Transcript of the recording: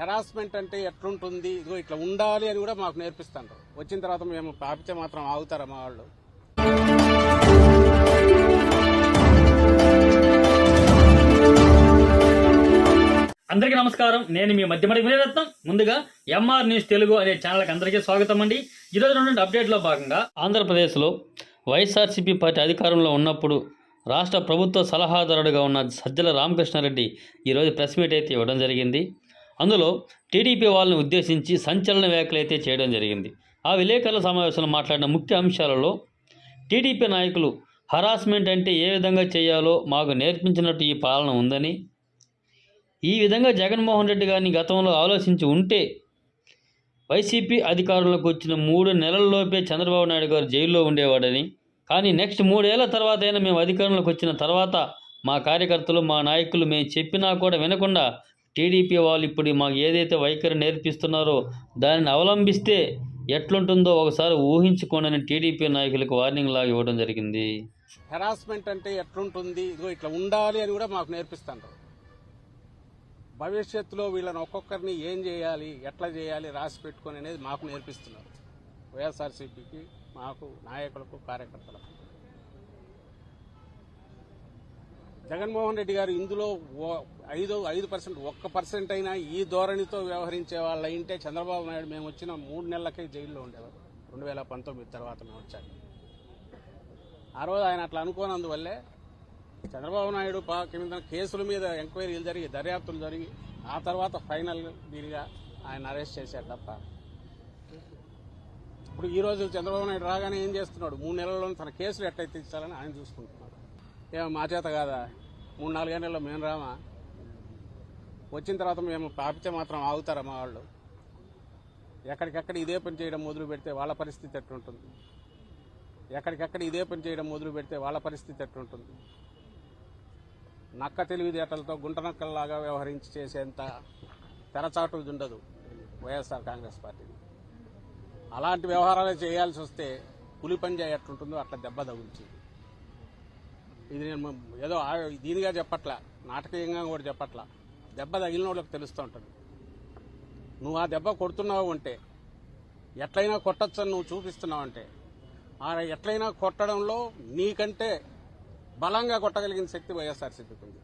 Harassment అంటే ఎట్లుంటుంది? ఇదిగో ఇట్లా ఉండాలి అని కూడా మాకు నేర్పిస్తాను వచ్చిన తర్వాత మేము పాపితే మాత్రం ఆగుతారా మా వాళ్ళు? అందరికీ నమస్కారం. నేను మీ మధ్యమడి వినరత్నం ముందుగా ఎంఆర్ న్యూస్ తెలుగు అనే ఛానల్కి అందరికీ స్వాగతం అండి. ఈరోజు నుండి అప్డేట్లో భాగంగా ఆంధ్రప్రదేశ్లో వైఎస్ఆర్సీపీ పార్టీ అధికారంలో ఉన్నప్పుడు రాష్ట్ర ప్రభుత్వ సలహాదారుడుగా ఉన్న సజ్జల రామకృష్ణారెడ్డి ఈరోజు ప్రెస్ మీట్ అయితే ఇవ్వడం జరిగింది. అందులో టీడీపీ వాళ్ళని ఉద్దేశించి సంచలన వ్యాఖ్యలు అయితే చేయడం జరిగింది. ఆ విలేకరుల సమావేశంలో మాట్లాడిన ముఖ్య అంశాలలో టీడీపీ నాయకులు హరాస్మెంట్ అంటే ఏ విధంగా చేయాలో మాకు నేర్పించినట్టు ఈ పాలన ఉందని ఈ విధంగా జగన్మోహన్ రెడ్డి గారిని గతంలో ఆలోచించి ఉంటే వైసీపీ అధికారంలోకి వచ్చిన మూడు నెలల్లోపే చంద్రబాబు నాయుడు గారు జైల్లో ఉండేవాడని కానీ నెక్స్ట్ మూడేళ్ళ తర్వాత అయినా మేము అధికారంలోకి వచ్చిన తర్వాత మా కార్యకర్తలు మా నాయకులు మేము చెప్పినా కూడా వినకుండా టీడీపీ వాళ్ళు ఇప్పుడు మాకు ఏదైతే వైఖరి నేర్పిస్తున్నారో దానిని అవలంబిస్తే ఎట్లుంటుందో ఒకసారి ఊహించుకోనని టీడీపీ నాయకులకు వార్నింగ్ లాగా ఇవ్వడం జరిగింది. హెరాస్మెంట్ అంటే ఎట్లుంటుంది? ఇదిగో ఇట్లా ఉండాలి అని కూడా మాకు నేర్పిస్తాను భవిష్యత్తులో వీళ్ళని ఒక్కొక్కరిని ఏం చేయాలి ఎట్లా చేయాలి రాసి పెట్టుకొని అనేది మాకు నేర్పిస్తున్నారు. వైఎస్ఆర్సీపీకి మాకు నాయకులకు కార్యకర్తలకు. జగన్మోహన్ రెడ్డి గారు ఇందులో ఓ- ఐదు ఐదు పర్సెంట్ ఒక్క పర్సెంట్ అయినా ఈ ధోరణితో వ్యవహరించే వాళ్ళ ఇంటే చంద్రబాబు నాయుడు మేము వచ్చిన మూడు నెలలకే జైల్లో ఉండేవారు. రెండు వేల పంతొమ్మిది తర్వాత మేము వచ్చాక ఆ రోజు ఆయన అట్లా అనుకోనందువల్లే చంద్రబాబు నాయుడు కింద కేసుల మీద ఎంక్వైరీలు జరిగి దర్యాప్తులు జరిగి ఆ తర్వాత ఫైనల్ దీనిగా ఆయన అరెస్ట్ చేశారు తప్ప. ఇప్పుడు ఈ రోజు చంద్రబాబు నాయుడు రాగానే ఏం చేస్తున్నాడు? మూడు నెలల్లో తన కేసులు ఎట్లయితే ఇచ్చాలని ఆయన చూసుకుంటున్నాడు. ఏమో మా చేత కాదా? మూడు నాలుగేళ్ళలో మేము రామా? వచ్చిన తర్వాత మేము పాపితే మాత్రం ఆగుతారా మా వాళ్ళు? ఎక్కడికెక్కడ ఇదే పని చేయడం మొదలు పెడితే వాళ్ళ పరిస్థితి ఎట్లుంటుంది? ఎక్కడికెక్కడ ఇదే పని చేయడం మొదలు పెడితే వాళ్ళ పరిస్థితి ఎట్లుంటుంది? నక్క తెలివితేటలతో గుంట నక్కల్లాగా వ్యవహరించి చేసేంత తెరచాటు ఉండదు వైఎస్ఆర్ కాంగ్రెస్ పార్టీ. అలాంటి వ్యవహారాలు చేయాల్సి వస్తే పులి పంజా ఎట్లుంటుందో అట్లా దెబ్బ తగులుచింది ఇది నేను ఏదో దీనిగా చెప్పట్లా నాటకీయంగా కూడా చెప్పట్లా. దెబ్బ తగిలిన వాళ్ళకి తెలుస్తూ ఉంటుంది. నువ్వు ఆ దెబ్బ కొడుతున్నావు అంటే ఎట్లయినా కొట్టచ్చని నువ్వు చూపిస్తున్నావు అంటే ఆ ఎట్లయినా కొట్టడంలో నీకంటే బలంగా కొట్టగలిగిన శక్తి వైఎస్ఆర్సీపీకి ఉంది.